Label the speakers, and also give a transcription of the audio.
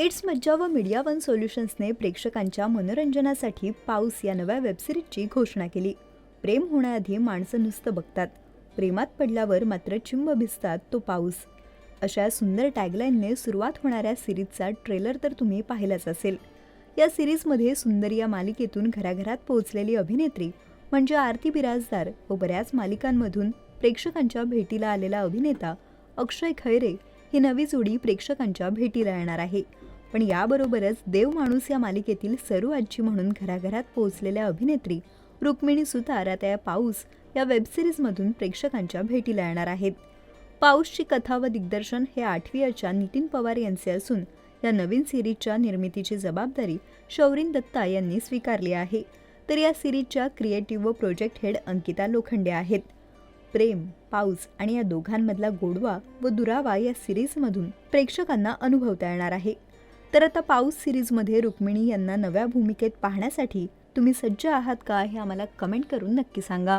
Speaker 1: It's मज्जा व media one सोल्युशन्सने प्रेक्षकांच्या मनोरंजनासाठी पाऊस या नव्या वेबसिरीजची घोषणा केली. प्रेम होण्याआधी माणसं नुसतं बघतात. प्रेमात पडल्यावर मात्र चिंब भिजतात तो पाऊस. अशा सुंदर टॅगलाईनने सुरुवात होणाऱ्या सिरीजचा ट्रेलर तर तुम्ही पाहिलाच असेल. या सिरीजमध्ये सुंदर या मालिकेतून घराघरात पोहोचलेली अभिनेत्री म्हणजे आरती बिराजदार व बऱ्याच मालिकांमधून प्रेक्षकांच्या भेटीला आलेला अभिनेता अक्षय खैरे ही नवी जोडी प्रेक्षकांच्या भेटीला येणार आहे. पण याबरोबरच देव माणूस या मालिकेतील सरू आजी म्हणून घराघरात पोहोचलेल्या अभिनेत्री रुक्मिणी सुतार आता या पाऊस या वेबसिरीजमधून प्रेक्षकांच्या भेटीला येणार आहेत. पाऊसची कथा व दिग्दर्शन हे आठवीच्या नितीन पवार यांचे असून या नवीन सिरीजच्या निर्मितीची जबाबदारी शौरीन दत्ता यांनी स्वीकारली आहे. तर या सिरीजच्या क्रिएटिव्ह व प्रोजेक्ट हेड अंकिता लोखंडे आहेत. प्रेम पाऊस आणि या दोघांमधला गोडवा व दुरावा या सिरीजमधून प्रेक्षकांना अनुभवता येणार आहे. तर आता पाऊस सिरीजमध्ये रुक्मिणी यांना नव्या भूमिकेत पाहण्यासाठी तुम्ही सज्ज आहात का हे आम्हाला कमेंट करून नक्की सांगा.